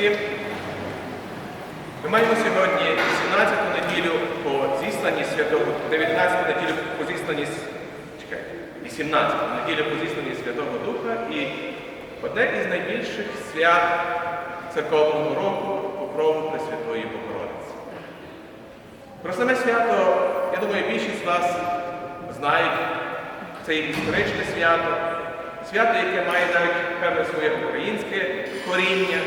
батьки. Ми маємо сьогодні 17-ту неділю по зісланні святого, 19-ту неділю по зісланні, с- чекай, 18-ту неділю по зісланні Святого Духа і одне із найбільших свят церковного року покрову Пресвятої Богородиці. Про саме свято, я думаю, більшість з вас знають. Це історичне свято, свято, яке має навіть певне своє українське коріння.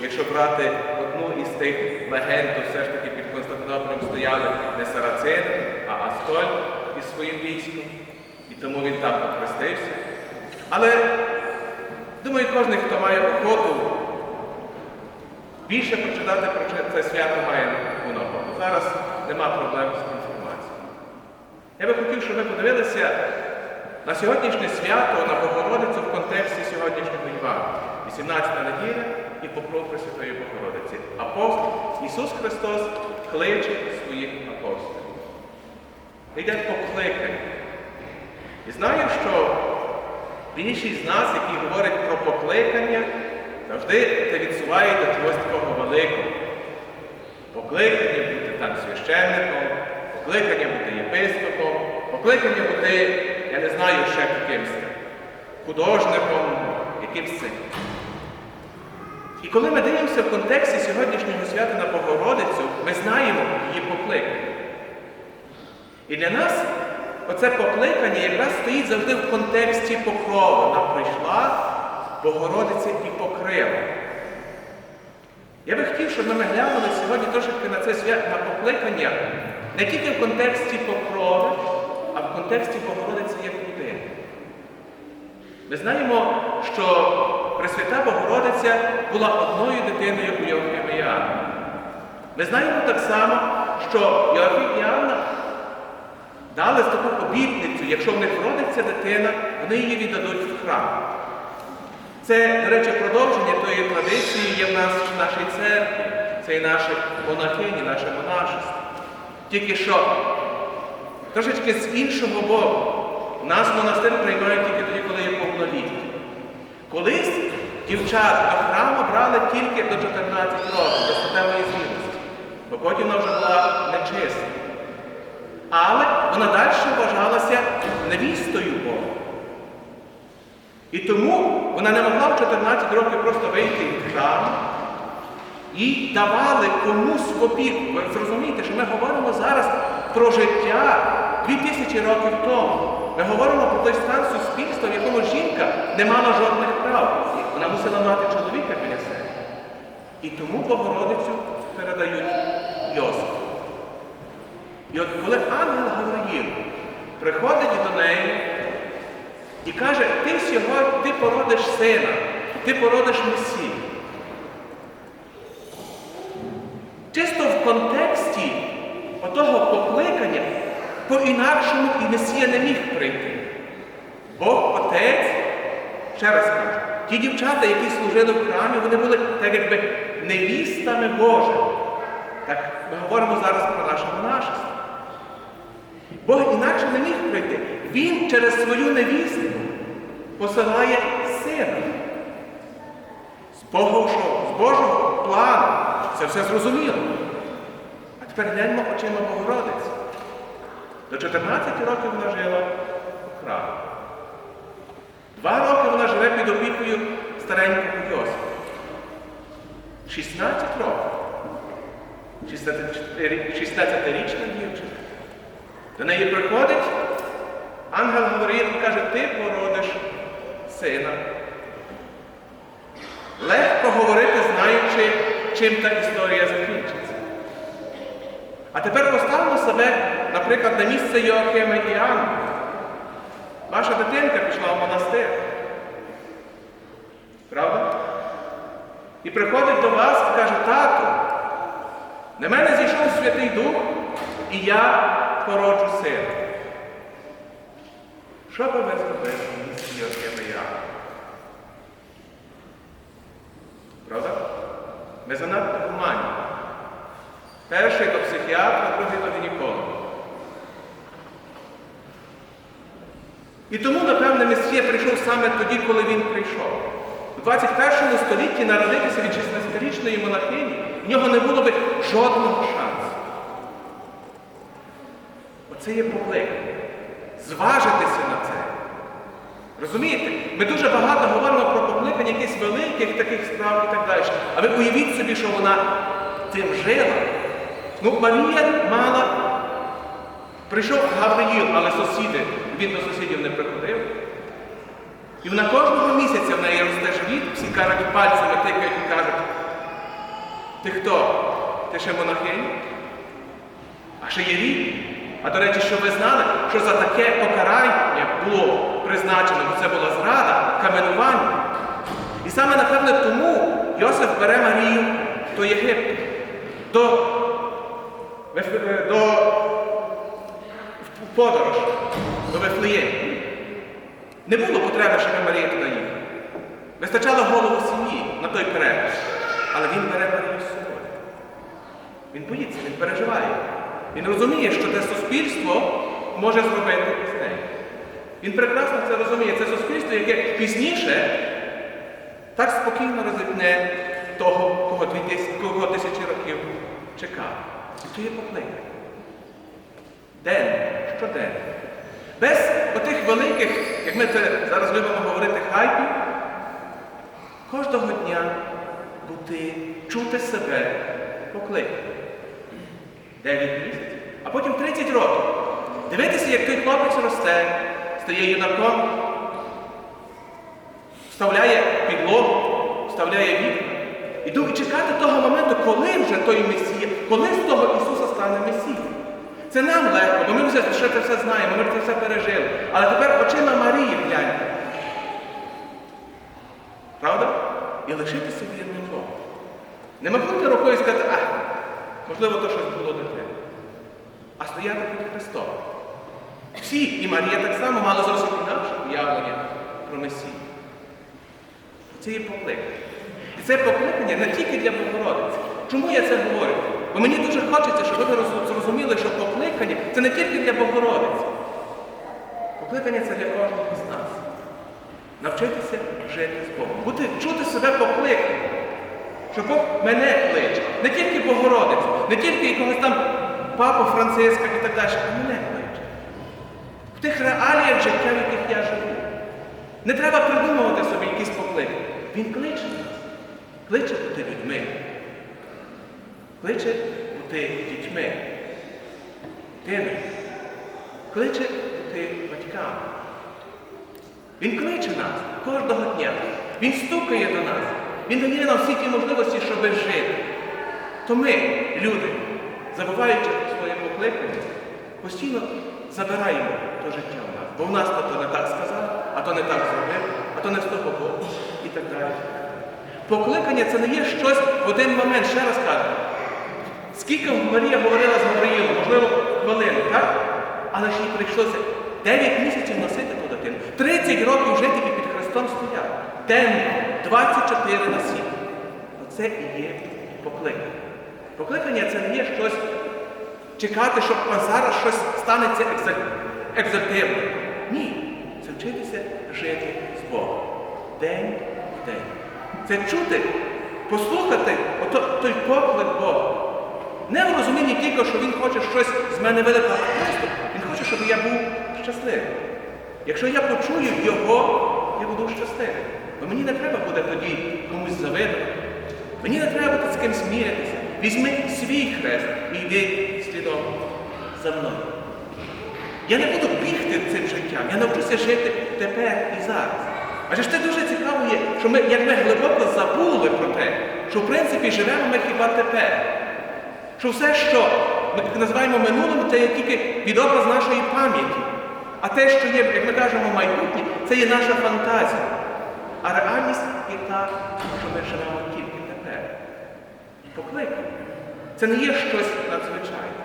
Якщо брати одну із тих легенд, то все ж таки під Константинополем стояли не сарацини, а Астоль із своїм військом. І тому він так охрестився. Але думаю, кожен, хто має охоту більше прочитати про це- свято має у нагоду. Зараз нема проблем з інформацією. Я би хотів, щоб ми подивилися на сьогоднішнє свято на Богородицю в контексті сьогоднішнього Івана. 18 неділя і покров Пресвятої Богородиці. Апостол Ісус Христос кличе своїх апостолів. Йде покликання. І знаю, що більшість з нас, які говорять про покликання, завжди це відсуває до чогось такого великого. Покликання бути там священником, покликання бути єпископом, покликання бути, я не знаю, ще якимсь художником, якимсь цим. І коли ми дивимося в контексті сьогоднішнього свята на Богородицю, ми знаємо її покликання. І для нас оце покликання якраз стоїть завжди в контексті покрови. Вона прийшла, Богородиця і покрила. Я би хотів, щоб ми глянули сьогодні трошки на це свято на покликання не тільки в контексті покрови, а в контексті Богородиці як людини. Ми знаємо, що Пресвята Богородиця була одною дитиною у Йоахима і Іоанна. Ми знаємо так само, що Йоахим і Іоанна дали таку обітницю, якщо в них родиться дитина, вони її віддадуть в храм. Це, до речі, продовження тої традиції є в нас в нашій церкві. Це і наші монахині, наше монашество. Тільки що трошечки з іншого боку. Нас монастир приймають тільки тоді, коли є повнолітні. Колись дівчат до храму брали тільки до 14 років, до статевої зрілості, бо потім вона вже була нечиста. Але вона далі вважалася невістою Бога. І тому вона не могла в 14 років просто вийти від храму і давали комусь в опіку. Ви зрозумієте, що ми говоримо зараз про життя 2000 років тому. Ми говоримо про той стан суспільства, в якому жінка не мала жодних прав. Вона мусила мати чоловіка біля себе. І тому Богородицю передають Йосифу. І от коли ангел Гавриїл приходить до неї і каже, ти сьогодні ти породиш сина, ти породиш Месію. Чисто в контексті отого покликання по-інакшому і Месія не міг прийти. Бог Отець, ще раз кажу, ті дівчата, які служили в храмі, вони були так якби невістами Божими. Так ми говоримо зараз про наше монашество. Бог інакше не міг прийти. Він через свою невістку посилає сина. З Божого, з Божого плану. Це все зрозуміло. А тепер гляньмо очима Богородиці. До 14 років вона жила у храмі. Два роки вона живе під опікою старенького Йосифа. 16 років. 16-річна дівчина. До неї приходить, ангел говорить і каже, ти породиш сина. Легко говорити, знаючи, чим та історія закінчиться. А тепер поставимо себе, наприклад, на місце Йоахима і Іоанна. Ваша дитинка пішла в монастир. Правда? І приходить до вас і каже, тату, на мене зійшов Святий Дух, і я породжу сина. Що би ви зробили на місці Йоахима і Правда? Ми занадто гуманні. Перший до психіатра, І тому, напевне, Месія прийшов саме тоді, коли він прийшов. У 21 столітті народитися від 16-річної монахині в нього не було би жодного шансу. Оце є покликання. Зважитися на це. Розумієте? Ми дуже багато говоримо про покликання якихось великих таких справ і так далі. А ви уявіть собі, що вона тим жила. Ну, Марія мала. Прийшов Гавриїл, але сусіди, він до сусідів не приходив. І вона кожного місяця в неї росте живіт, всі кажуть пальцями тикають і кажуть, ти хто? Ти ще монахинь? А ще є рік. А до речі, щоб ви знали, що за таке покарання було призначено, бо це була зрада, каменування. І саме, напевне, тому Йосиф бере Марію до Єгипту, до, е, до подорож, до Вифлеєму. Не було потреби, щоб Марія туди їхала. Вистачало голову сім'ї на той перегляд. Але він бере Марію з собою. Він боїться, він переживає. Він розуміє, що те суспільство може зробити з нею. Він прекрасно це розуміє. Це суспільство, яке пізніше так спокійно розіпне того, кого, тисячі, років чекав. І то є покликання. День, щоденно. Без отих великих, як ми це зараз любимо говорити, хайпів, кожного дня бути, чути себе покликати. 9 місяців, а потім 30 років. Дивитися, як той хлопець росте, стає юнаком, вставляє підлогу, вставляє вікна. І чекати того моменту, коли вже той Месія, коли з того Ісуса стане Месією. Це нам легко, бо ми вже ще це все знаємо, ми це все пережили. Але тепер очима Марії гляньте. Правда? І лишитися вірним Богу. Не махнути рукою і сказати, а, можливо, то щось було тебе. А стояти під Христом. Всі, і Марія так само мали зовсім інакше уявлення про Месію. Це є покликання. І це покликання не тільки для Богородиці. Чому я це говорю? Бо мені дуже хочеться, щоб ви зрозуміли, що покликання це не тільки для Богородиці. Покликання це для кожного з нас. Навчитися жити з Богом. Бути, чути себе покликаним. Що Бог мене кличе. Не тільки Богородицю, не тільки якогось там папу Франциска і так далі, а мене кличе. В тих реаліях життя, в яких я живу. Не треба придумувати собі якісь поклики. Він кличе нас. Кличе бути людьми. Кличе бути дітьми. Дитиною. Кличе бути батьками. Він кличе нас кожного дня. Він стукає до нас. Він дає нам всі ті можливості, щоб жити. То ми, люди, забуваючи своє покликання, постійно забираємо то життя в нас. Бо в нас то не так сказав, а то не так зробив, а то не з того і так далі. Покликання це не є щось в один момент, ще раз кажу. Скільки Марія говорила з Гавриїлом, можливо, хвилину, так? Але ж їй прийшлося 9 місяців носити ту дитину. 30 років жити і під Христом стояти. Темно, 24 на 7. Оце і є покликання. Покликання це не є щось чекати, щоб зараз щось станеться екзак- екзактивно. Ні. Це вчитися жити з Богом. День в день. Це чути, послухати ото, той поклик Бога. Не в розумінні тільки, що Він хоче щось з мене велике, а просто Він хоче, щоб я був щасливий. Якщо я почую Його, я буду щасливий. Бо мені не треба буде тоді комусь завидувати. Мені не треба буде з кимсь мірятися. Візьми свій хрест і йди слідом за мною. Я не буду бігти цим життям, я навчуся жити тепер і зараз. Адже ж це дуже цікаво є, що ми, як ми глибоко забули про те, що в принципі живемо ми хіба тепер. Що все, що ми називаємо минулим, це є тільки відобраз нашої пам'яті. А те, що є, як ми кажемо, майбутнє, це є наша фантазія. А реальність є та, що ми живемо тільки тепер. Покликання. Це не є щось надзвичайне.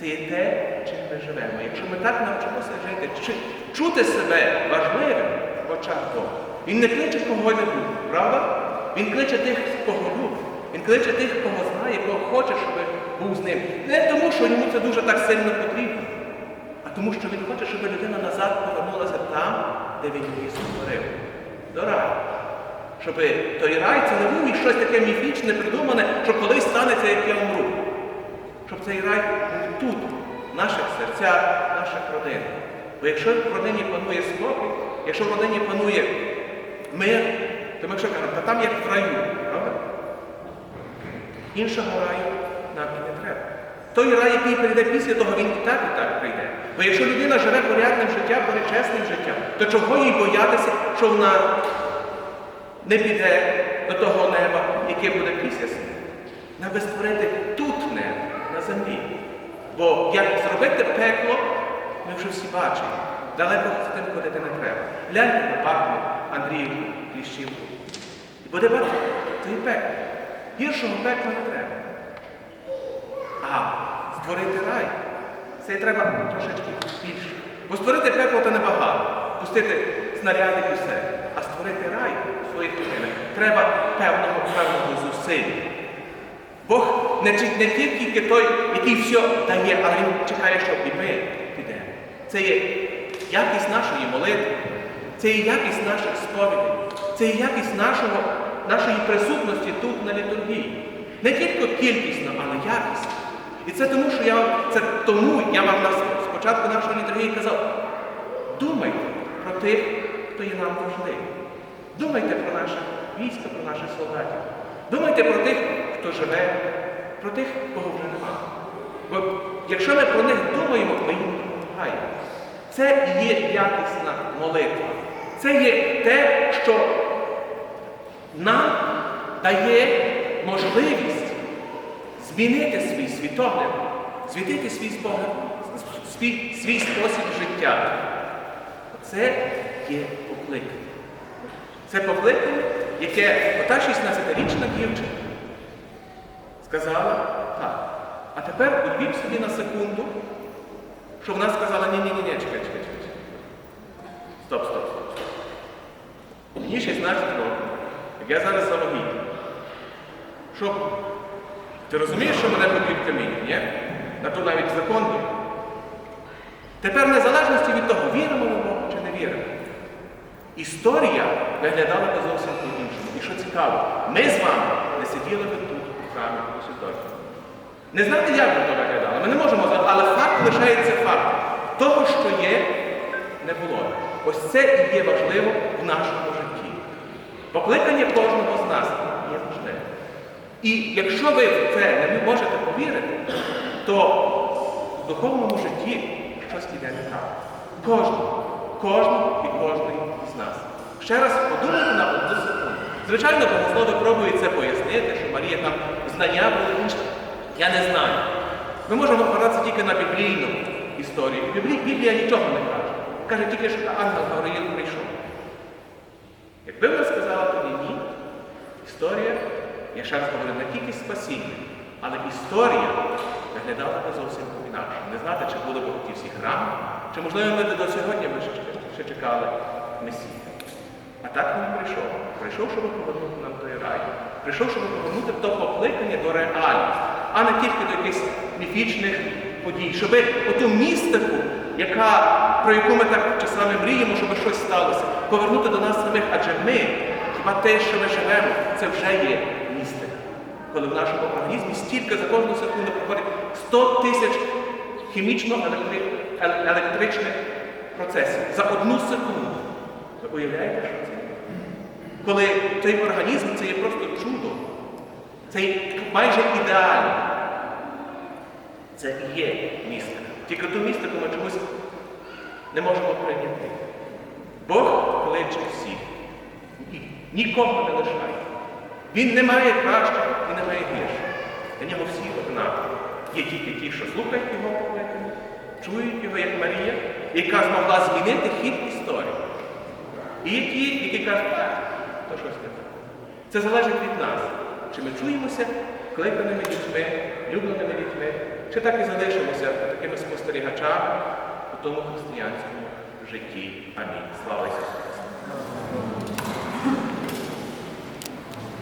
Це є те, чим ми живемо. Якщо ми так навчимося жити, чи- чути себе важливим в очах Бога, він не кличе кого-небудь, правда? Він кличе тих, кого любить. Він кличе тих, кого знає, кого хоче, щоб був з ним. Не тому, що йому це дуже так сильно потрібно, а тому, що він хоче, щоб людина назад повернулася там, де він її створив. До раю. Щоб той рай це не був і щось таке міфічне, придумане, що колись станеться, як я умру. Щоб цей рай був тут, в наших серцях, в наших родинах. Бо якщо в родині панує спокій, якщо в родині панує мир, то ми якщо кажемо, та там як в раю, правда? Іншого раю нам і не треба. Той рай, який прийде після того, він і так і так прийде. Бо якщо людина живе порядним життям, чесним життям, то чого їй боятися, що вона не піде до того неба, яке буде після смерті? Треба створити тут небо, на землі. Бо як зробити пекло, ми вже всі бачимо. Далеко з тим ходити не треба. Гляньте на пахню Андріївку, Кліщівку. І буде бачити, це і пекло. Гіршого пекла не треба. А створити рай, це треба трошечки більше. Бо створити пекло це небагато. Пустити снаряди і все. А створити рай у своїх родинах треба певного певного зусилля. Бог не, не тільки той, який все дає, але він чекає, щоб і ми підемо. Це є якість нашої молитви, це є якість наших сповідей, це є якість нашого, нашої присутності тут на літургії. Не тільки кількісно, але якість. І це тому, що я вам- це тому я вам на спочатку нашої літургії казав, думайте про тих, хто є нам важливий. Думайте про наше військо, про наших солдатів. Думайте про тих, хто живе, про тих, кого вже немає. Бо якщо ми про них думаємо, ми їм допомагаємо. Це є якісна молитва. Це є те, що нам дає можливість змінити свій світогляд, змінити свій спогляд, свій, свій спосіб життя. Це є покликання. Це покликання, яке ота 16-річна дівчина сказала так. А тепер уявіть собі на секунду, що вона сказала, ні-ні-ні, чекай, чекай, чекай. чекай. Стоп, стоп, стоп, стоп. Мені 16 років, як я зараз завагітний. Що? Ти розумієш, що мене поб'ють камінь, ні? На то навіть закон є. Тепер в незалежності від того, віримо ми в Бога чи не віримо. Історія виглядала би зовсім по-іншому. І що цікаво, ми з вами не сиділи би тут, в храмі у Святої. Не знаєте, як би то виглядало. Ми не можемо знати, але факт лишається фактом. Того, що є, не було. Ось це і є важливо в нашому житті. Покликання кожного з нас є важливим. І якщо ви в це не можете повірити, то в духовному житті щось іде не так. Кожного, кожного і кожної з нас. Ще раз подумайте на одну секунду. Звичайно, богослови пробують це пояснити, що Марія там знання були інше. Я не знаю. Ми можемо опиратися тільки на біблійну історію. Біблі- Біблія нічого не каже. Каже тільки, що ангел Гавриїл прийшов. Якби вона сказала тоді ні, історія, я ще раз говорю, не тільки спасіння, але історія виглядала би зовсім інакше. Не знати, чи були б ті всі храми, чи можливо ми до сьогодні ми ще, ще чекали Месії. А так він прийшов. Прийшов, щоб повернути нам той рай. Прийшов, щоб повернути то покликання до реальності, а не тільки до якихось міфічних подій. Щоб оту містику, яка, про яку ми так часами мріємо, щоб щось сталося, повернути до нас самих. Адже ми, хіба те, що ми живемо, це вже є. Коли в нашому організмі стільки за кожну секунду проходить 100 тисяч хімічно-електричних процесів за одну секунду. Ви уявляєте, що це? Коли цей організм це є просто чудо, це є майже ідеально. Це і є містика. Тільки ту містику ми чомусь не можемо прийняти. Бог кличе всіх. Ні- Нікого не лишає. Він не має кращого і не має гіршого. Для нього всі однакові. Є тільки ті, що слухають його покликання, чують його, як Марія, яка змогла змінити хід історії. І є ті, які кажуть, так, то щось не так. Це залежить від нас. Чи ми чуємося кликаними дітьми, любленими дітьми, чи так і залишимося такими спостерігачами у тому християнському житті. Амінь. Слава Ісусу!